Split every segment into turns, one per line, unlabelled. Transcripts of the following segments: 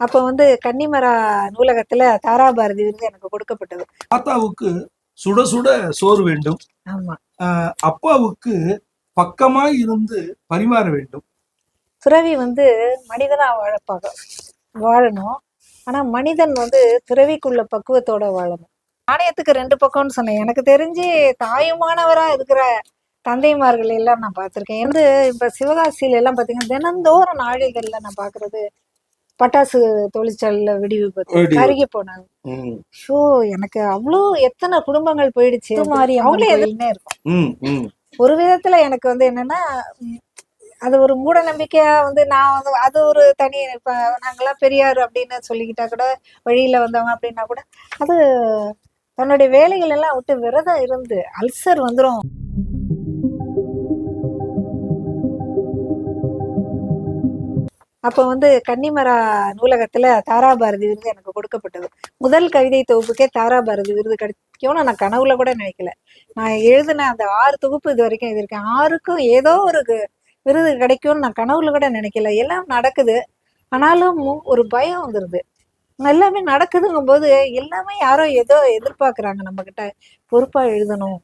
அப்போ வந்து கன்னிமரா நூலகத்துல தாராபாரதி விருது எனக்கு கொடுக்கப்பட்டது.
தாத்தாவுக்கு சுட சுட சோறு வேண்டும்.
ஆமா.
அப்பாவுக்கு பக்கமாய் இருந்து பரிமாற வேண்டும்.
துறவி வந்து மனிதனா வாழப்பாக வாழணும். ஆனா மனிதன் வந்து துறவிக்குள்ள பக்குவத்தோட வாழணும். நாணயத்துக்கு ரெண்டு பக்கம்னு சொன்னேன். எனக்கு தெரிஞ்சு தாயுமானவரா இருக்கிற தந்தைமார்கள் எல்லாம் நான் பார்த்திருக்கேன். வந்து இப்ப சிவகாசியில எல்லாம் பாத்தீங்கன்னா தினந்தோறும் நாளிதழ்ல நான் பாக்குறது பட்டாசு தொழிற்சாலையில வெடி விபத்து கருகி போனாங்க. ஷோ எனக்கு அவ்வளோ எத்தனை குடும்பங்கள் போயிடுச்சு. மாதிரி அவங்களே எதுவுமே இருக்கும்.
ம், ம்.
ஒரு விதத்துல எனக்கு வந்து என்னன்னா அது ஒரு மூட நம்பிக்கையா வந்து நான் வந்து அது ஒரு தனி இப்ப நாங்கெல்லாம் பெரியார் அப்படின்னு சொல்லிக்கிட்டா கூட வழியில வந்தவங்க அப்படின்னா கூட அது தன்னுடைய வேலைகள் எல்லாம் விட்டு விரதம் இருந்து அல்சர் வந்துரும். அப்போ வந்து கன்னிமரா நூலகத்தில் தாராபாரதி விருது எனக்கு கொடுக்கப்பட்டது. முதல் கவிதை தொகுப்புக்கே தாராபாரதி விருது கிடைக்கும்னு நான் கனவுல கூட நினைக்கல. நான் எழுதின அந்த ஆறு தொகுப்பு இது வரைக்கும் எழுதியிருக்கேன். ஆறுக்கும் ஏதோ ஒரு விருது கிடைக்கும்னு நான் கனவுல கூட நினைக்கல. எல்லாம் நடக்குது. ஆனாலும் ஒரு பயம் வந்துருது. எல்லாமே நடக்குதுங்கும் போது எல்லாமே யாரோ ஏதோ எதிர்பார்க்குறாங்க நம்ம கிட்ட எழுதணும்.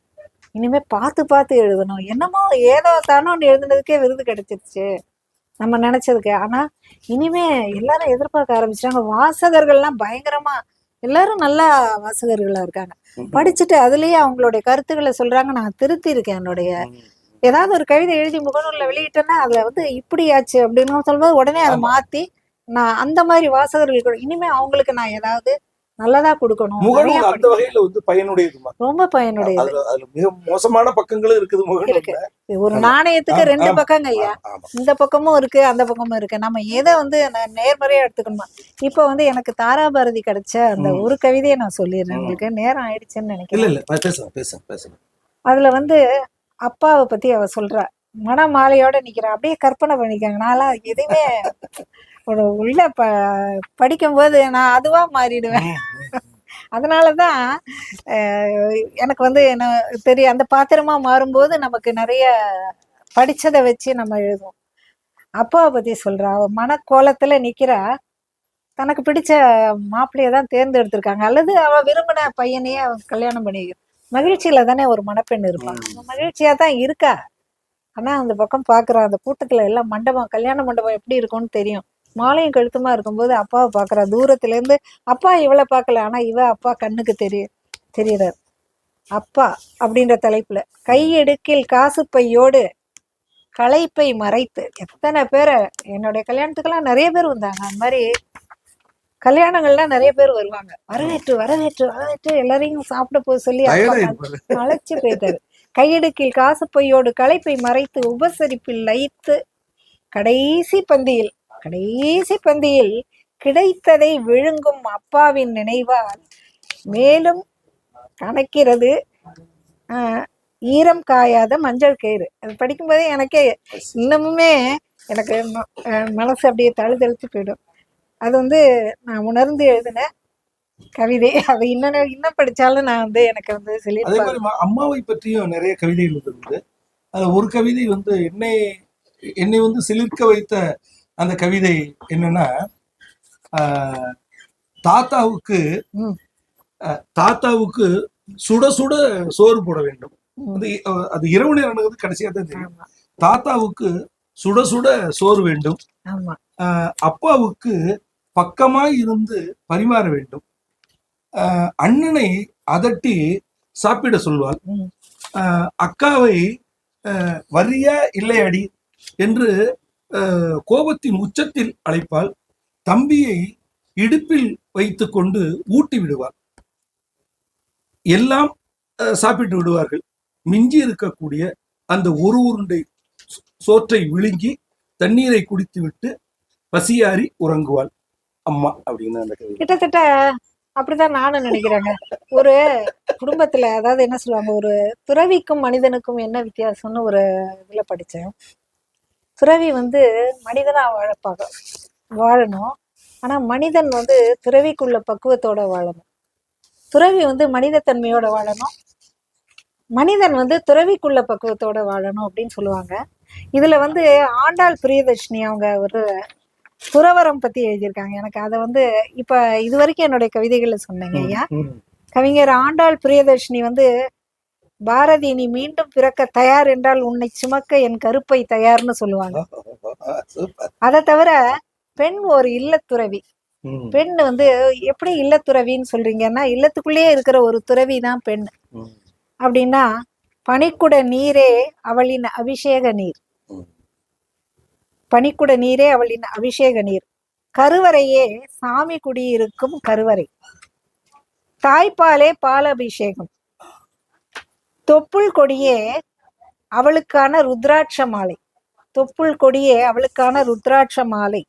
இனிமே பார்த்து பார்த்து எழுதணும். என்னமோ ஏதோ தானோன்னு எழுதுனதுக்கே விருது கிடைச்சிருச்சு. நம்ம நினைச்சதுக்கு. ஆனா இனிமே எல்லாரும் எதிர்பார்க்க ஆரம்பிச்சிட்டாங்க. வாசகர்கள்லாம் பயங்கரமா எல்லாரும் நல்லா வாசகர்களா இருக்காங்க. படிச்சுட்டு அதுலயே அவங்களுடைய கருத்துக்களை சொல்றாங்க. நான் திருத்தி இருக்கேன் என்னுடைய ஏதாவது ஒரு கவிதை எழுதி முகநூல்ல வெளியிட்டேன்னா அதுல வந்து இப்படியாச்சு அப்படின்னு சொல்லும்போது உடனே அதை. மாத்தி நான் அந்த மாதிரி வாசகர்களுக்கு கூட- இனிமே அவங்களுக்கு நான் ஏதாவது நல்லதா கொடுக்கணும்.
முகநூல் அந்த வகையில வந்து பயனுடையதுமா
ரொம்ப பயனுடையது.
அதுல மிக மோசமான பக்கங்களும் இருக்குது
இருக்கு.
முகநூல்ல
ஒரு. நாணயத்துக்கு ரெண்டு. பக்கங்க ஐயா. இந்த பக்கமும் இருக்கு அந்த பக்கமும் இருக்கு. நம்ம எதை வந்து நேர்மறையா எடுத்துக்கணுமா? இப்போ வந்து எனக்கு தாராபாரதி கிடைச்ச அந்த. ஒரு கவிதையை நான் சொல்லிடுறேன். உங்களுக்கு நேரம் ஆயிடுச்சுன்னு நினைக்கிறேன்.
இல்ல பேசுங்க பேசுங்க பேசுங்க.
அதுல வந்து அப்பாவை பத்தி அவ சொல்றா. மனமாலையோட நிக்கிறா. அப்படியே கற்பனை பண்ணிக்காங்க. நான்லாம் எதுவுமே ஒரு உள்ள ப படிக்கும்போது நான் அதுவா மாறிடுவேன். அதனாலதான் அஹ், எனக்கு வந்து என்ன தெரியும் அந்த பாத்திரமா மாறும்போது நமக்கு நிறைய படிச்சதை வச்சு நம்ம எழுதுவோம். அப்பாவை பத்தி சொல்றா அவ மனக்கோலத்துல நிக்கிறா. தனக்கு பிடிச்ச மாப்பிள்ளைய தான் தேர்ந்தெடுத்திருக்காங்க. அல்லது அவ விரும்பின பையனையே அவ கல்யாணம் பண்ணிக்க மகிழ்ச்சியில தானே ஒரு மணப்பெண் இருப்பான்
ம்.
அவ மகிழ்ச்சியா தான் இருக்கா. ஆனா அந்த பக்கம் பாக்குறா அந்த கூட்டத்துல எல்லாம் மண்டபம் கல்யாண மண்டபம் எப்படி இருக்கும்னு தெரியும். மாலையும் கழுத்துமா இருக்கும்போது அப்பாவை பாக்குறா. தூரத்துல இருந்து அப்பா இவளை பார்க்கல ஆனா இவ அப்பா கண்ணுக்கு தெரிய தெரியறார். அப்பா அப்படின்ற தலைப்புல கையெடுக்கில் காசு பையோடு களைப்பை மறைத்து எத்தனை பேரை என்னுடைய கல்யாணத்துக்கெல்லாம் நிறைய பேர் வந்தாங்க. அந்த மாதிரி கல்யாணங்கள்லாம் நிறைய பேர் வருவாங்க. வரவேற்று வரவேற்று வரவேற்று எல்லாரையும் சாப்பிட போக சொல்லி அழைச்சு போயிட்டாரு. கையெடுக்கில் காசு பையோடு களைப்பை மறைத்து உபசரிப்பில் லயித்து கடைசி பந்தியில் கடைசி பந்தியில் கிடைத்ததை விழுங்கும் அப்பாவின் நினைவால் மேலும் கணக்கிறது ஈரம் காயாத மஞ்சள் கயிறு அது படிக்கும்போதே எனக்கே இன்னமுமே எனக்கு மனசு அப்படியே தழுதழுத்து போயிடும். அது வந்து நான் உணர்ந்து எழுதின கவிதை. அதை இன்னும் இன்னும் படிச்சாலும் நான் வந்து எனக்கு வந்து
ம- அம்மாவை பற்றியும் நிறைய கவிதைகள் இருந்தது அதுல ஒரு கவிதை வந்து என்னை என்னை வந்து சிலிர்க்க வைத்த அந்த கவிதை என்னன்னா தாத்தாவுக்கு தாத்தாவுக்கு சுட சுட சோறு போட வேண்டும். அது அது இரவு நேரம் நடக்குது கடைசியா தான் தெரியும். தாத்தாவுக்கு சுட சுட சோறு வேண்டும். அப்பாவுக்கு பக்கமாய் இருந்து பரிமாற வேண்டும். அண்ணனை அதட்டி சாப்பிட சொல்வாள். அக்காவை வரியா இல்லையடி? என்று கோபத்தின் உச்சத்தில் அழைப்பால் தம்பியை இடுப்பில் வைத்துக்கொண்டு ஊட்டி விடுவார். எல்லாம் சாப்பிட்டு விடுவார்கள். மிஞ்சி இருக்கக்கூடிய அந்த ஒரு உருண்டை சோ- சோற்றை விழுங்கி தண்ணீரை குடித்து விட்டு பசியாரி உறங்குவாள். அம்மா அப்படின்னு அந்த
கிட்டத்தட்ட அப்படிதான் நானும் நினைக்கிறேங்க. ஒரு குடும்பத்துல அதாவது என்ன சொல்லுவாங்க ஒரு துறவிக்கும் மனிதனுக்கும் என்ன வித்தியாசம்னு ஒரு இதுல படிச்சேன். துறவி வந்து மனிதனா வாழப்பாக வாழணும். ஆனா மனிதன் வந்து துறவிக்குள்ள பக்குவத்தோட வாழணும். துறவி வந்து மனிதத்தன்மையோட வாழணும். மனிதன் வந்து துறவிக்குள்ள பக்குவத்தோட வாழணும் அப்படின்னு சொல்லுவாங்க. இதுல வந்து ஆண்டாள் பிரியதர்ஷினி அவங்க ஒரு துறவரம் பத்தி எழுதியிருக்காங்க. எனக்கு அதை வந்து இப்ப இது வரைக்கும் என்னுடைய கவிதைகள்ல சொன்னேங்க ஐயா. கவிஞர் ஆண்டாள் பிரியதர்ஷினி வந்து பாரதி நீ மீண்டும் பிறக்க தயார் என்றால் உன்னை சுமக்க என் கருப்பை தயார்னு சொல்லுவாங்க. அதை தவிர பெண் ஒரு இல்லத்துறவி. பெண் வந்து எப்படி இல்லத்துறவின்னு சொல்றீங்கன்னா இல்லத்துக்குள்ளேயே இருக்கிற ஒரு துறவி தான் பெண். அப்படின்னா பனிக்குட நீரே அவளின் அபிஷேக நீர். பனிக்குட நீரே அவளின் அபிஷேக நீர் கருவறையே சாமி குடியிருக்கும் கருவறை தாய்ப்பாலே பாலபிஷேகம் தொப்புள் கொடியே அவளுக்கான ருத்ராட்ச மாலை. தொப்புள் கொடியே அவளுக்கான ருத்ராட்ச மாலை.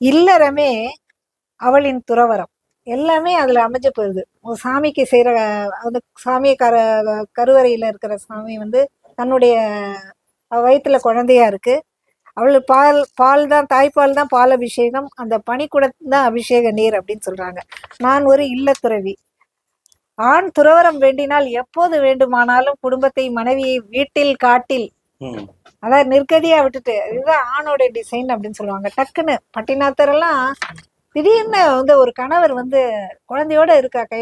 இல்லறமே அவளின் துறவரம். எல்லாமே அதுல அமைஞ்சு போயிருது. சாமிக்கு செய்யற அந்த சாமியை கர கருவறையில இருக்கிற சாமி வந்து தன்னுடைய வயிற்றுல குழந்தையா இருக்கு. அவள் பால் பால் தான் தாய்ப்பால் தான் பால் அபிஷேகம் அந்த பனிக்குடம் தான் அபிஷேக நீர் அப்படின்னு சொல்றாங்க. நான் ஒரு இல்லத்துறவி. ஆண் துறவரம் வேண்டினால் எப்போது வேண்டுமானாலும் குடும்பத்தை மனைவியை வீட்டில் காட்டில். அதாவது நிர்கதியா விட்டுட்டு இதுதான் ஆணோட டிசைன் அப்படின்னு சொல்லுவாங்க. டக்குன்னு பட்டினாத்தர் எல்லாம் திடீர்னு வந்து ஒரு கணவர் வந்து குழந்தையோட இருக்கா கை.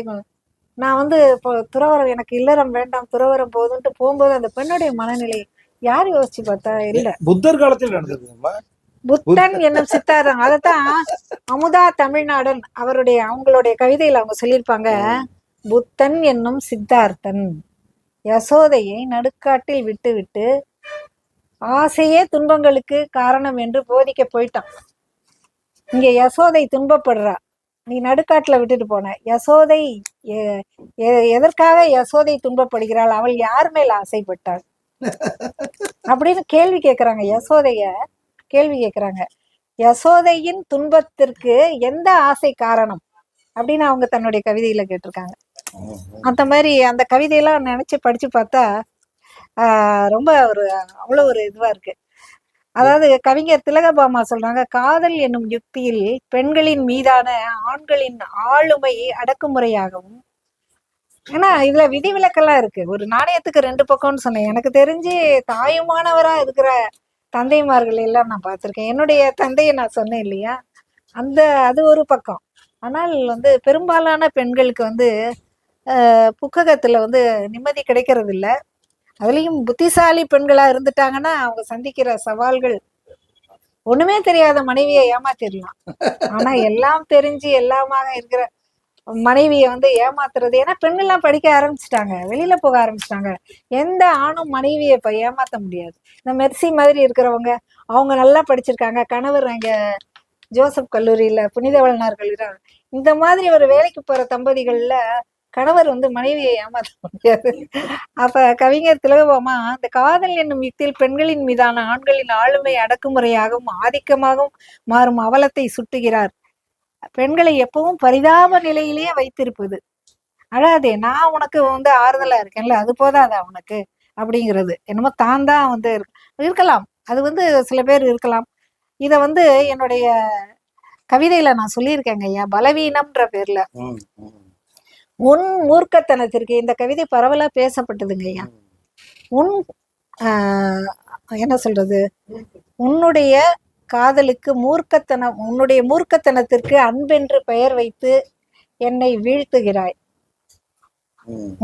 நான் வந்து இப்போ துறவரம் எனக்கு இல்லறம் வேண்டாம் துறவரம் போகுதுன்ட்டு போகும்போது அந்த பெண்ணுடைய மனநிலை யார் யோசிச்சு பார்த்தா? இல்ல.
புத்தர் காலத்தில்
புத்தன் என்னும் சித்தார்த்தம். அதைத்தான் அமுதா தமிழ்நாடன் அவருடைய அவங்களுடைய கவிதையில அவங்க சொல்லியிருப்பாங்க. புத்தன் என்னும் சித்தார்த்தன். யசோதையை நடுக்காட்டில் விட்டுவிட்டு ஆசையே துன்பங்களுக்கு காரணம் என்று போதிக்க போயிட்டான். இங்க யசோதை துன்பப்படுறா. நீ நடுக்காட்டில் விட்டுட்டு போன. யசோதை எ- எ- எதற்காக யசோதை துன்பப்படுகிறாள்? அவள் யார் மேல் ஆசைப்பட்டாள்? அப்படின்னு கேள்வி கேட்குறாங்க யசோதைய கேள்வி கேட்குறாங்க யசோதையின் துன்பத்திற்கு எந்த ஆசை காரணம்? அப்படின்னு அவங்க தன்னுடைய கவிதையில கேட்டிருக்காங்க. அந்த மாதிரி அந்த கவிதையெல்லாம் நினைச்சு படிச்சு பார்த்தா ரொம்ப ஒரு அவ்வளோ ஒரு இதுவா இருக்கு. அதாவது கவிஞர் திலகபாமா சொல்றாங்க காதல் என்னும் யுக்தியில் பெண்களின் மீதான ஆண்களின் ஆளுமை அடக்குமுறையாகவும் ஏன்னா இதுல விதிவிலக்கெல்லாம் இருக்கு. ஒரு நாணயத்துக்கு ரெண்டு பக்கம்னு சொன்னேன். எனக்கு தெரிஞ்சு தாயுமானவரா இருக்கிற தந்தைமார்கள் எல்லாம் நான் பார்த்துருக்கேன். என்னுடைய தந்தையை நான் சொன்னேன் இல்லையா? அந்த அது ஒரு பக்கம். ஆனால் வந்து பெரும்பாலான பெண்களுக்கு வந்து புக்ககத்தில் வந்து நிம்மதி கிடைக்கிறது இல்ல அதுலயும் புத்திசாலி பெண்களா இருந்துட்டாங்கன்னா அவங்க சந்திக்கிற சவால்கள் ஒண்ணுமே தெரியாத மனைவியை ஏமாத்திடலாம் ஆனா எல்லாம் தெரிஞ்சு எல்லாமாக இருக்கிற மனைவியை வந்து ஏமாத்துறது ஏன்னா பெண்கள்லாம் படிக்க ஆரம்பிச்சிட்டாங்க. வெளியில போக ஆரம்பிச்சிட்டாங்க. எந்த ஆணும் மனைவியை இப்போ ஏமாத்த முடியாது. இந்த மெர்சி மாதிரி இருக்கிறவங்க அவங்க நல்லா படிச்சிருக்காங்க. கணவர் அங்க ஜோசப் கல்லூரியில புனித வல்லுநர்கள் இந்த மாதிரி ஒரு வேலைக்கு போற தம்பதிகள்ல கணவர் வந்து மனைவியை ஏமாத்த முடியாது. அப்ப கவிஞர் திலகபாமா அந்த காதல் என்னும் யுக்தியில் பெண்களின் மீதான ஆண்களின் ஆளுமை அடக்குமுறையாகவும் ஆதிக்கமாகவும் மாறும் அவலத்தை சுட்டுகிறார். பெண்களை எப்பவும் பரிதாப நிலையிலேயே வைத்திருப்பது. அழாதே நான் உனக்கு வந்து ஆறுதலா இருக்கேன்ல அது போதாதா உனக்கு? அப்படிங்கிறது. என்னமோ தான் தான் வந்து இருக்கலாம். அது வந்து சில பேர் இருக்கலாம். இதை வந்து என்னுடைய கவிதையில நான் சொல்லியிருக்கேங்க ஐயா பலவீனம்ன்ற பேர்ல. உன் மூர்க்கத்தனத்திற்கு இந்த கவிதை பரவலா பேசப்பட்டதுங்க ஐயா. உன் என்ன சொல்றது? உன்னுடைய காதலுக்கு மூர்க்கத்தனம் உன்னுடைய மூர்க்கத்தனத்திற்கு அன்பென்று பெயர் வைத்து என்னை வீழ்த்துகிறாய்.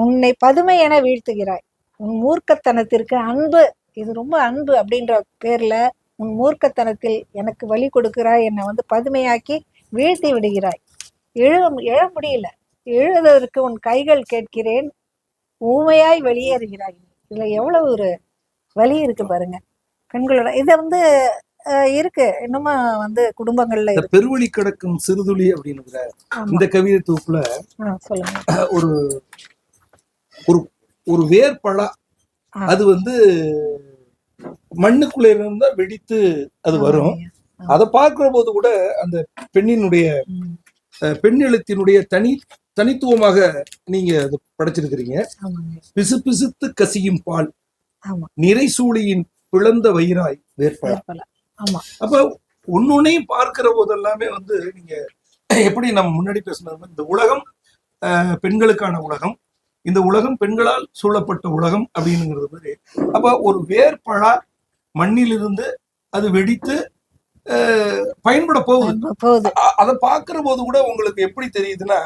உன்னை பதுமை என வீழ்த்துகிறாய். உன் மூர்க்கத்தனத்திற்கு அன்பு இது ரொம்ப அன்பு அப்படின்ற பேர்ல உன் மூர்க்கத்தனத்தில் எனக்கு வழி கொடுக்கிறாய் என்னை வந்து பதுமையாக்கி வீழ்த்தி விடுகிறாய். எழ எழ முடியல. எழுவதற்கு உன் கைகள் கேட்கிறேன். ஊமையாய் வெளியேறுகிறாய். இதுல எவ்வளவு ஒரு வலி இருக்கு பாருங்க. பெண்களோட இதை வந்து இருக்கு. இன்னுமும் வந்து குடும்பங்கள்ல
பெருவழி கிடக்கும் சிறுதுளி அப்படிங்கிற இந்த கவிதை தொகுப்புல ஒரு ஒரு ஒரு வேர்பழா. அது வந்து மண்ணுக்குள்ள இருந்தா வெடித்து அது வரும். அதை பார்க்கிற போது கூட அந்த பெண்ணினுடைய பெண் எழுத்தினுடைய தனி தனித்துவமாக நீங்க படைச்சிருக்கிறீங்க. பிசு பிசுத்து கசியும் பால்.
ஆமா.
நிறைசூழியின் பிளந்த வயிறாய்
ஆமா.
அப்ப ஒன்னொன்னையும் பார்க்கிற போதெல்லாமே வந்து நீங்க எப்படி நம்ம முன்னாடி பேசுனது இந்த உலகம் பெண்களுக்கான உலகம் இந்த உலகம் பெண்களால் சூழப்பட்ட உலகம் அப்படிங்கிறது மாதிரி. அப்ப ஒரு வேர்பழா மண்ணிலிருந்து அது வெடித்து பயன்பட போகுது. அதை பார்க்கிற போது கூட உங்களுக்கு எப்படி தெரியுதுன்னா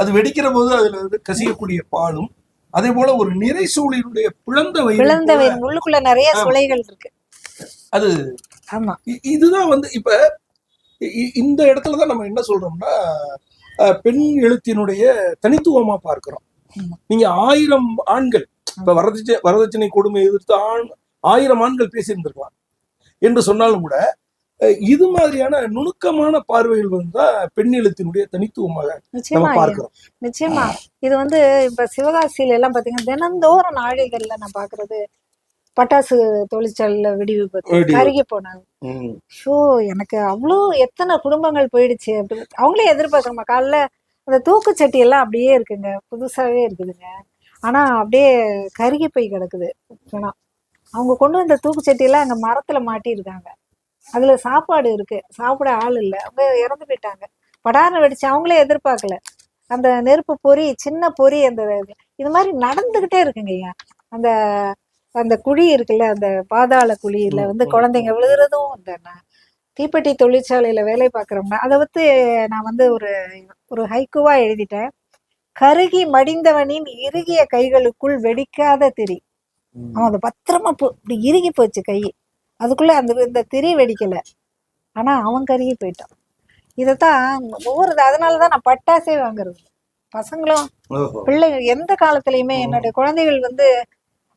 அது வெடிக்கிற போது அதுல வந்து கசியக்கூடிய பாலும் அதே போல ஒரு நிறை சூழினுடைய பிளந்த வயிறு
பிளந்த வயிறு உள்ளுக்குள்ள நிறைய சுளைகள் இருக்கு.
அது
ஆமா.
இதுதான் வந்து இப்ப இந்த இடத்துல தான் நம்ம என்ன சொல்றோம்னா பெண் எழுத்தினுடைய தனித்துவமா பார்க்கிறோம். நீங்க ஆயிரம் ஆண்கள் இப்ப வரதட்சணை வரதட்சணை கொடுமை எதிர்த்து ஆண் ஆயிரம் ஆண்கள் பேசியிருந்திருக்கலாம். என்று சொன்னாலும் கூட இது மாதிரியான நுணுக்கமான பார்வைகள் வந்து பெண் எழுத்தினுடைய தனித்துவமாக நம்ம. பார்க்கிறோம்.
நிச்சயமா. இது வந்து இப்ப சிவகாசியில எல்லாம் பாத்தீங்கன்னா தினந்தோறும் நாளிகள்ல நான் பாக்குறது பட்டாசு தொழிற்சாலையில வெடி விபத்து கருகி போனாங்க. ஷோ எனக்கு அவ்வளோ எத்தனை குடும்பங்கள் போயிடுச்சு அப்படின்னு அவங்களே எதிர்பார்க்கணுமா. காலைல அந்த தூக்குச்சட்டி எல்லாம் அப்படியே இருக்குங்க. புதுசாவே இருக்குதுங்க. ஆனா அப்படியே கருகி போய் கிடக்குது. அவங்க கொண்டு வந்த தூக்குச்சட்டி எல்லாம் அங்க மரத்துல மாட்டியிருக்காங்க. அதுல சாப்பாடு இருக்கு. சாப்பிட ஆள் இல்லை. அவங்க இறந்து போயிட்டாங்க. படார்னு வெடிச்சு அவங்களே எதிர்பார்க்கல. அந்த நெருப்பு பொறி சின்ன பொறி அந்த இது. மாதிரி நடந்துகிட்டே இருக்குங்க ஐயா. அந்த அந்த குழி இருக்குல்ல அந்த பாதாள குழியில வந்து குழந்தைங்க விழுகிறதும் இந்த ந- தீப்பெட்டி தொழிற்சாலையில வேலை பார்க்குறவங்க அதை வந்து நான் வந்து ஒரு ஒரு ஹைக்குவா எழுதிட்டேன். கருகி மடிந்தவனின் இறுகிய கைகளுக்குள் வெடிக்காத திரி. அவன் அதை பத்திரமா போ இப்படி இறுகி போச்சு கை. அதுக்குள்ள அந்த இந்த திரி வெடிக்கல. ஆனா அவன் கருகி போயிட்டான். இதைத்தான் ஒவ்வொரு அதனாலதான் நான் பட்டாசே வாங்குறது. பசங்களும். பிள்ளைகள் எந்த காலத்துலயுமே. என்னுடைய குழந்தைகள் வந்து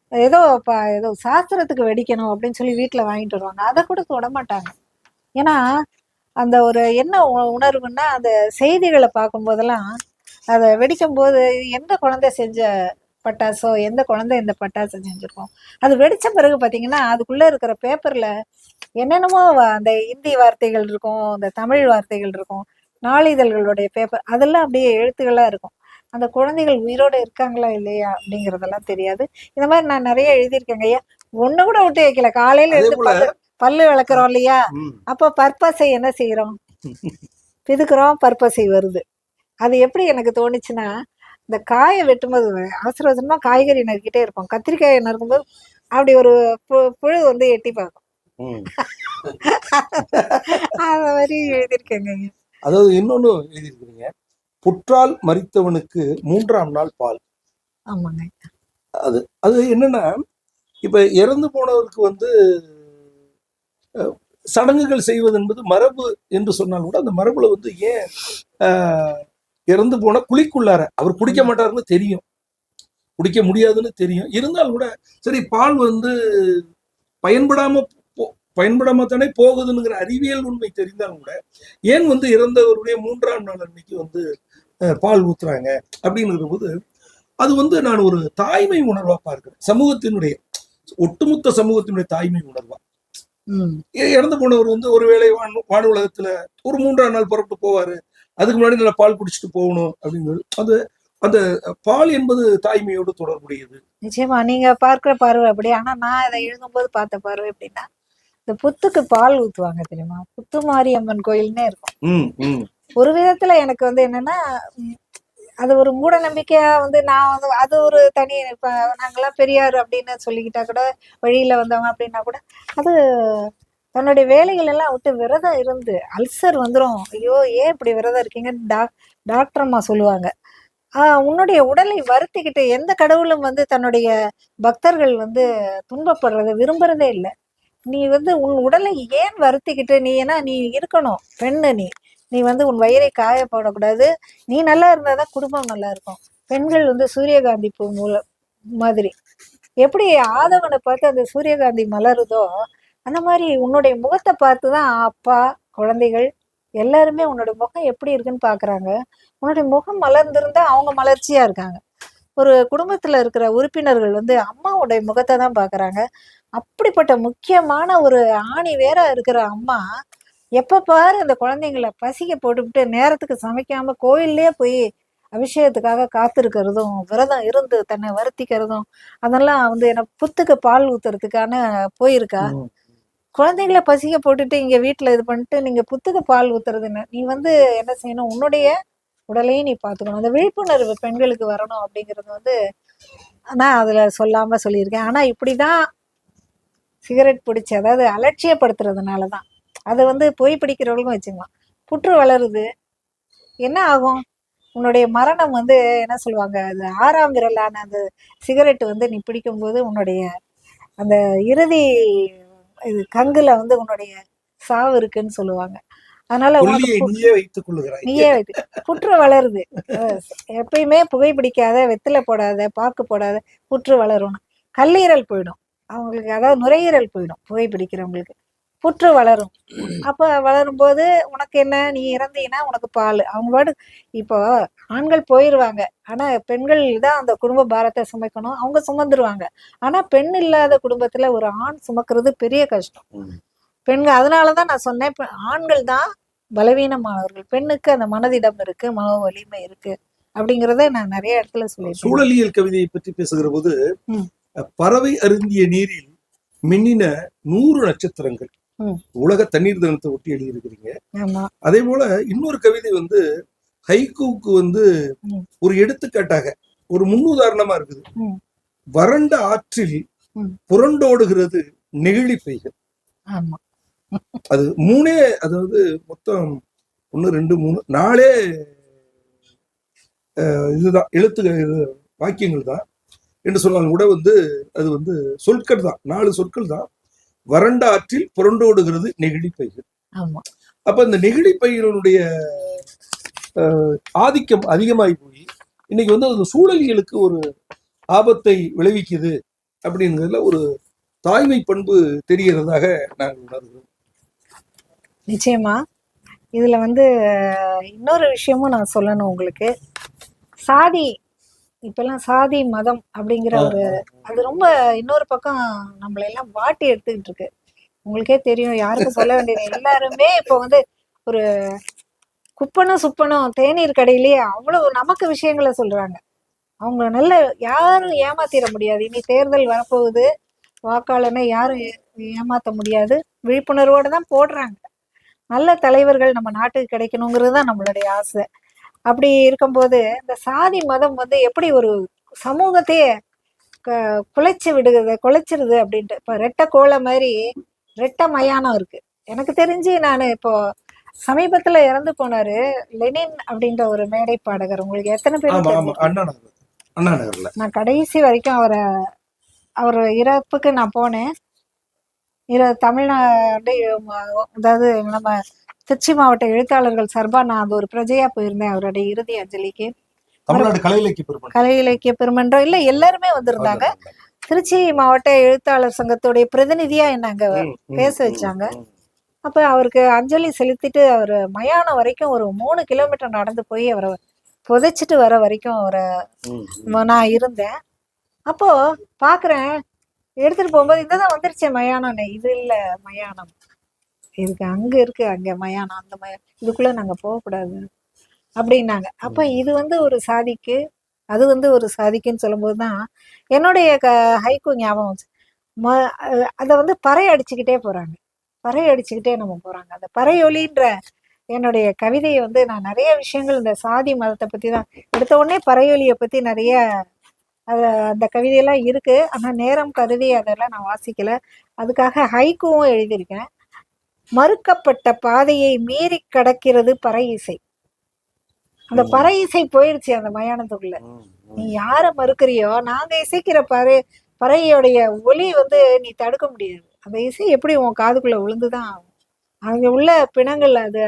ஏதோ ப- ஏதோ சாஸ்திரத்துக்கு வெடிக்கணும் அப்படின்னு சொல்லி வீட்டுல வாங்கிட்டு வருவாங்க. அதை கூட தொட மாட்டாங்க. ஏன்னா அந்த ஒரு என்ன உணர்வுன்னா அந்த செய்திகளை பார்க்கும் போதெல்லாம் அதை வெடிக்கும் போது எந்த குழந்தை செஞ்ச பட்டாசோ எந்த குழந்தை இந்த பட்டாசு செஞ்சிருக்கோம்? அது வெடிச்ச பிறகு பாத்தீங்கன்னா அதுக்குள்ள இருக்கிற பேப்பர்ல என்னென்னமோ அந்த இந்தி வார்த்தைகள் இருக்கும் அந்த தமிழ் வார்த்தைகள் இருக்கும் நாளிதழ்களுடைய பேப்பர் அதெல்லாம் அப்படியே எழுத்துகளா இருக்கும். அந்த குழந்தைகள் உயிரோட இருக்காங்களா இல்லையா அப்படிங்கறதெல்லாம் தெரியாது. இந்த மாதிரி நான் நிறைய எழுதியிருக்கேங்க ஐயா. ஒண்ணு கூட விட்டு வைக்கல. காலையில
போல
பல்லு விளக்குறோம் இல்லையா. அப்போ பர்பஸை என்ன செய்யறோம் பிதுக்குறோம் பர்பஸை வருது. அது எப்படி எனக்கு தோணுச்சுன்னா இந்த காயை வெட்டும்போது அவசர அவசரமா காய்கறி நறுக்கிட்டே இருப்போம். கத்திரிக்காயை நறுக்கும்போது அப்படி ஒரு பு- புழு வந்து எட்டி பார்க்கும். அந்த மாதிரி எழுதியிருக்கேங்க.
அதாவது இன்னொன்னு எழுதியிருக்கிறீங்க. புற்றால் மரித்தவனுக்கு மூன்றாம் நாள் பால்.
ஆமாங்க.
அது அது என்னன்னா இப்ப இறந்து போனவருக்கு வந்து சடங்குகள் செய்வது என்பது மரபு என்று சொன்னால் கூட அந்த மரபுல வந்து ஏன் இறந்து போன குழிக்குள்ளார. அவர் குடிக்க மாட்டாருன்னு தெரியும். குடிக்க முடியாதுன்னு தெரியும். இருந்தாலும் கூட சரி பால் வந்து பயன்படாம போ- பயன்படாம தானே போகுதுங்கிற அறிவியல் உண்மை தெரிந்தாலும் கூட ஏன் வந்து இறந்தவருடைய மூன்றாம் நாள் அன்னைக்கு வந்து பால் ஊத்துறாங்க அப்படிங்கிற போது அது வந்து நான் ஒரு தாய்மை உணர்வா பார்க்கிறேன். சமூகத்தினுடைய ஒட்டுமொத்த சமூகத்தினுடைய தாய்மை உணர்வா. இறந்து போனவர் வந்து ஒருவேளை வான் வான் உலகத்துல ஒரு மூன்றாம் நாள் புறப்பட்டு போவாரு. அதுக்கு முன்னாடி நல்லா பால் குடிச்சிட்டு போகணும் அப்படிங்கிறது. அது அந்த பால் என்பது தாய்மையோடு தொடர்புடையது.
நிச்சயமா. நீங்க பார்க்கிற பார்வை அப்படி. ஆனா நான் இதை எழுதும்போது பார்த்த பார்வை எப்படின்னா இந்த புத்துக்கு பால் ஊத்துவாங்க தெரியுமா? புத்து மாரியம்மன் கோயில்னே இருக்கும். ஒரு விதத்துல எனக்கு வந்து என்னன்னா அது ஒரு மூட நம்பிக்கையா வந்து நான் வந்து அது ஒரு தனி இப்ப நாங்கெல்லாம் பெரியார் அப்படின்னு சொல்லிக்கிட்டா கூட வழியில வந்தவங்க அப்படின்னா கூட அது தன்னுடைய வேலைகள் எல்லாம் விட்டு விரதம் இருந்து அல்சர் வந்துரும். ஐயோ ஏன் இப்படி விரதம் இருக்கீங்கன்னு டாக் டாக்டர் அம்மா சொல்லுவாங்க. உன்னுடைய உடலை வருத்திக்கிட்டு எந்த கடவுளும் வந்து தன்னுடைய பக்தர்கள் வந்து துன்பப்படுறத விரும்புறதே இல்லை. நீ வந்து உன் உடலை ஏன் வருத்திக்கிட்டு? நீ ஏன்னா நீ இருக்கணும் பெண்ணு நீ. நீ வந்து உன் வயிறை காயப்படக்கூடாது நீ நல்லா இருந்தால் தான் குடும்பம் நல்லா இருக்கும். பெண்கள் வந்து சூரியகாந்தி பூ மூல மாதிரி. எப்படி ஆதவனை பார்த்து அந்த சூரியகாந்தி மலருதோ அந்த மாதிரி உன்னுடைய முகத்தை பார்த்து தான் அப்பா குழந்தைகள் எல்லாருமே உன்னோட முகம் எப்படி இருக்குன்னு பார்க்குறாங்க உன்னுடைய முகம் மலர்ந்திருந்தால் அவங்க மலர்ச்சியா இருக்காங்க. ஒரு குடும்பத்துல இருக்கிற உறுப்பினர்கள் வந்து அம்மாவுடைய முகத்தை தான் பார்க்குறாங்க அப்படிப்பட்ட முக்கியமான ஒரு ஆணி வேற இருக்கிற அம்மா எப்போ பாரு அந்த குழந்தைங்கள பசிக்க போட்டுவிட்டு நேரத்துக்கு சமைக்காம கோயில்லயே போய் அபிஷேகத்துக்காக காத்திருக்கிறதும் விரதம் இருந்து தன்னை வருத்திக்கிறதும் அதெல்லாம் வந்து என்ன புத்துக்கு பால் ஊத்துறதுக்கான போயிருக்கா. குழந்தைங்கள பசிக்க போட்டுட்டு இங்கே வீட்டில் இது பண்ணிட்டு நீங்கள் புத்தக பால் ஊத்துறதுன்னு நீ வந்து என்ன செய்யணும்? உன்னுடைய உடலையும் நீ பார்த்துக்கணும். அந்த விழிப்புணர்வு பெண்களுக்கு வரணும் அப்படிங்கிறது வந்து நான் அதில் சொல்லாமல் சொல்லியிருக்கேன். ஆனால் இப்படி தான் சிகரெட் பிடிச்சி அதாவது அலட்சியப்படுத்துறதுனால தான் அதை வந்து பொய் பிடிக்கிறவங்களுக்கும் வச்சுக்கலாம். புற்று வளருது. என்ன ஆகும்? உன்னுடைய மரணம் வந்து என்ன சொல்லுவாங்க? அது ஆறாம் விரலான அந்த சிகரெட் வந்து நீ பிடிக்கும்போது உன்னுடைய அந்த இறுதி இது கங்குல வந்து உன்னுடைய சாவு இருக்குன்னு சொல்லுவாங்க. அதனால
நீயே வைத்துக் கொள்ளுகிறாய்.
நீயே வைத்து புற்று வளருது. எப்பயுமே புகைப்பிடிக்காத வெத்திலை போடாத பாக்கு போடாத புற்று வளரும் கல்லீரல் போயிடும். அவங்களுக்கு அதாவது நுரையீரல் போயிடும் புகைப்பிடிக்கிறவங்களுக்கு புற்று வளரும். அப்ப வளரும்போது உனக்கு என்ன? நீ இறந்தீங்கன்னா உனக்கு பால். அவங்க பாடு இப்போ ஆண்கள் போயிருவாங்க. ஆனா பெண்கள் தான் அந்த குடும்ப பாரத்தை சுமைக்கணும். அவங்க சுமந்துருவாங்க. ஆனா பெண் இல்லாத குடும்பத்துல ஒரு ஆண் சுமக்கிறது பெரிய கஷ்டம். பெண்கள் அதனாலதான் நான் சொன்னேன் ஆண்கள் தான் பலவீனமானவர்கள். பெண்ணுக்கு அந்த மனதிடம் இருக்கு மன வலிமை இருக்கு அப்படிங்கறத நான் நிறைய இடத்துல சொல்லியிருக்கேன்.
சூழலியல் கவிதையை பற்றி பேசுகிற போது. பறவை அருந்திய நீரில் மின்னின நூறு நட்சத்திரங்கள். உலக தண்ணீர் தினத்தை ஒட்டி எழுதியிருக்கிறீங்க. அதே போல இன்னொரு கவிதை வந்து ஹைக்கூக்கு வந்து. ஒரு எடுத்துக்காட்டாக ஒரு முன்னுதாரணமா இருக்குது. வறண்ட ஆற்றில். புரண்டோடுகிறது நெகிழி பைகள். அது மூணே அதாவது மொத்தம் ஒன்று ரெண்டு மூணு நாலே இதுதான் எழுத்துகள் இது வாக்கியங்கள் தான். என்று சொன்னாலும் கூட வந்து அது வந்து சொற்கள் தான். நாலு சொற்கள் தான். வறண்ட ஆற்றில் புரண்டோடுகிறது நெகிழி
ஆமா.
அப்ப இந்த நெகிழி அஹ், ஆதிக்கம் அதிகமாகி போய் இன்னைக்கு வந்து அது சூழலியலுக்கு ஒரு ஆபத்தை விளைவிக்குது அப்படிங்கிறதுல ஒரு தாய்மை பண்பு தெரிகிறதாக நாங்கள் உணர்கிறோம்.
நிச்சயமா. இதுல வந்து இன்னொரு விஷயமும் நான் சொல்லணும் உங்களுக்கு. சாதி இப்பெல்லாம் சாதி மதம் அப்படிங்கிற ஒரு அது ரொம்ப இன்னொரு பக்கம் நம்மளை எல்லாம் வாட்டி எடுத்துக்கிட்டு இருக்கு. உங்களுக்கே தெரியும் யாருக்கும் சொல்ல வேண்டியது எல்லாருமே இப்போ வந்து ஒரு குப்பனும் சுப்பனும் தேநீர் கடையிலேயே அவ்வளவு நமக்கு விஷயங்களை சொல்றாங்க. அவங்க நல்ல யாரும் ஏமாத்திட முடியாது. இனி தேர்தல் வரப்போகுது. வாக்காளனை யாரும் ஏமாத்த முடியாது. விழிப்புணர்வோட தான் போடுறாங்க. நல்ல தலைவர்கள் நம்ம நாட்டுக்கு கிடைக்கணுங்கிறது தான் நம்மளுடைய ஆசை. அப்படி இருக்கும்போது இந்த சாதி மதம் வந்து எப்படி ஒரு சமூகத்தையே குலைச்சு விடுகிறது குலைச்சிருது அப்படின்ட்டு. இப்போ ரெட்டை கோலை மாதிரி ரெட்டை மயானம் இருக்கு. எனக்கு தெரிஞ்சு நான் இப்போ சமீபத்துல இறந்து போனாரு லெனின் அப்படின்ற ஒரு மேடை பாடகர். உங்களுக்கு எத்தனை பேர் நான் கடைசி வரைக்கும் அவரை அவர் இறப்புக்கு நான் போனேன். இர தமிழ்நாடு அதாவது நம்ம திருச்சி மாவட்ட எழுத்தாளர்கள் சார்பா நான் அந்த ஒரு பிரஜையா போயிருந்தேன் அவருடைய இறுதி அஞ்சலிக்கு.
தமிழ்நாடு கலை இலக்கிய பெருமன்
கலை இலக்கிய பெருமன்றம் இல்ல எல்லாருமே வந்திருந்தாங்க. திருச்சி மாவட்ட எழுத்தாளர் சங்கத்துடைய பிரதிநிதியா என்ன அங்க பேச வச்சாங்க. அப்ப அவருக்கு அஞ்சலி செலுத்திட்டு அவர் மயானம் வரைக்கும் ஒரு மூணு கிலோமீட்டர் நடந்து போய் அவரை புதைச்சிட்டு வர வரைக்கும் அவரை நான் இருந்தேன். அப்போ பாக்குறேன் எடுத்துட்டு போகும்போது இதுதான் வந்துருச்சே மயானம்னு. இது இல்ல மயானம். இதுக்கு அங்க இருக்கு. அங்க மயானம் அந்த மய இதுக்குள்ள நாங்க போகக்கூடாது. அப்படின்னாங்க. அப்ப இது வந்து ஒரு சாதிக்கு அது வந்து ஒரு சாதிக்குன்னு சொல்லும்போது தான் என்னுடைய க ஹைக்கூ ஞாபகம் வந்துச்சு. ம அதை வந்து பறை அடிச்சுக்கிட்டே போறாங்க. பறை அடிச்சுக்கிட்டே நம்ம போறாங்க. அந்த பறையொலின்ற என்னுடைய கவிதையை வந்து நான் நிறைய விஷயங்கள் இந்த சாதி மதத்தை பத்தி தான் எடுத்த உடனே பறையொலியை பத்தி நிறைய அது அந்த கவிதையெல்லாம் இருக்கு. ஆனா நேரம் கருதி அதெல்லாம் நான் வாசிக்கல. அதுக்காக ஹைக்கூவும் எழுதியிருக்கேன். மறுக்கப்பட்ட பாதையை மீறி கடக்கிறது பறை இசை அந்த. பறை இசை போயிடுச்சு அந்த மயானத்துக்குள்ள. நீ யார மறுக்கிறியோ நாங்க இசைக்கிற பறை பறையோடைய ஒலி வந்து நீ தடுக்க முடியாது. அந்த இசை எப்படி உன் காதுக்குள்ள விழுந்துதான் ஆகும்? அங்க உள்ள பிணங்கள் அது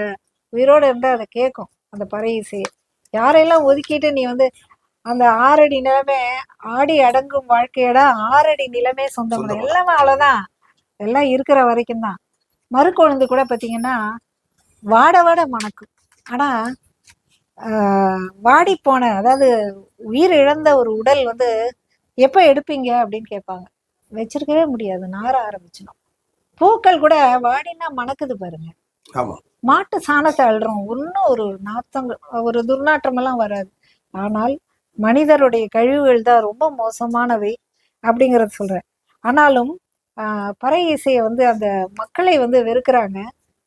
உயிரோட இருந்தா அதை கேட்கும் அந்த பறை இசையை யாரையெல்லாம் ஒதுக்கிட்டு நீ வந்து அந்த ஆறடி நிலமே ஆடி அடங்கும் வாழ்க்கையடா ஆறடி நிலமே சொந்தம். எல்லாமே அவ்வளவுதான். எல்லாம் இருக்கிற வரைக்கும் தான் மறுக்குழந்து கூட பாத்தீங்கன்னா வாட வாட மணக்கும். ஆனா ஆஹ் வாடி போன அதாவது உயிர் இழந்த ஒரு உடல் வந்து எப்ப எடுப்பீங்க அப்படின்னு கேட்பாங்க. வச்சிருக்கவே முடியாது. நார ஆரம்பிச்சிடும். பூக்கள் கூட வாடினா மணக்குது பாருங்க. மாட்டு சாணத்தை அள்ளுறோம். ஒன்றும் ஒரு நாத்தங்க ஒரு துர்நாற்றம் எல்லாம் வராது. ஆனால் மனிதருடைய கழிவுகள் தான் ரொம்ப மோசமானவை அப்படிங்கறத சொல்றேன். ஆனாலும் பறை இசையை வந்து அந்த மக்களை வந்து வெறுக்கிறாங்க.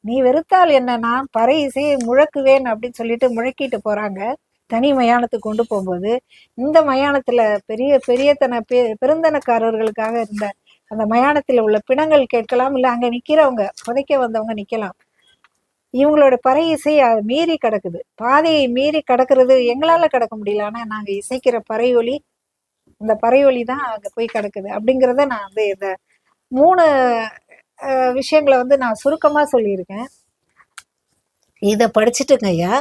நீ வெறுத்தால் என்ன? நான் பறை இசையை முழக்குவேன் அப்படின்னு சொல்லிட்டு முழக்கிட்டு போறாங்க. தனி மயானத்துக்கு கொண்டு போகும்போது இந்த மயானத்துல பெரிய பெரியத்தன பெ பெருந்தனக்காரர்களுக்காக இருந்த அந்த மயானத்தில் உள்ள பிணங்கள் கேட்கலாம் இல்லை அங்கே நிற்கிறவங்க புதைக்க வந்தவங்க நிற்கலாம் இவங்களோட பறை இசை அது மீறி கிடக்குது. பாதையை மீறி கிடக்கிறது எங்களால் கிடக்க முடியல. ஆனால் நாங்கள் இசைக்கிற பறை வழி அந்த இந்த ஒலி தான் அங்கே போய் கிடக்குது. அப்படிங்கிறத நான் வந்து இந்த மூணு விஷயங்களை வந்து நான் சுருக்கமாக சொல்லியிருக்கேன். இதை படிச்சுட்டுங்க ஐயா.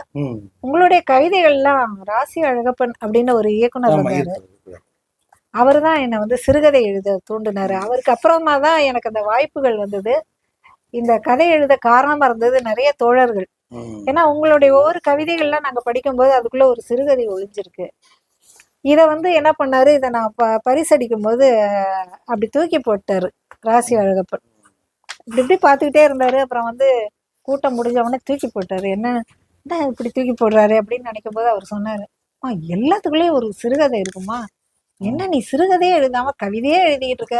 உங்களுடைய கவிதைகள்லாம் ராசி அழகப்பன் அப்படின்னு ஒரு இயக்குனர் வந்தாரு. அவர் தான் என்னை வந்து சிறுகதை எழுத தூண்டினாரு. அவருக்கு அப்புறமா தான் எனக்கு அந்த வாய்ப்புகள் வந்தது. இந்த கதை எழுத காரணமா இருந்தது நிறைய தோழர்கள். ஏன்னா உங்களுடைய ஒவ்வொரு கவிதைகள்லாம் நாங்க படிக்கும்போது அதுக்குள்ள ஒரு சிறுகதை ஒளிஞ்சிருக்கு இதை வந்து என்ன பண்ணாரு இதை நான் ப பரிசடிக்கும் போது அப்படி தூக்கி போட்டாரு ராசி அழகப்பன். இப்படி இப்படி பார்த்துக்கிட்டே இருந்தாரு அப்புறம் வந்து கூட்டம் முடிஞ்சவனே தூக்கி போட்டாரு. என்ன தான் இப்படி தூக்கி போடுறாரு அப்படின்னு நினைக்கும் போது அவர் சொன்னாரு ஆ எல்லாத்துக்குள்ளேயும் ஒரு சிறுகதை இருக்குமா? என்ன நீ சிறுகதையே எழுதாம கவிதையே எழுதிக்கிட்டு இருக்க?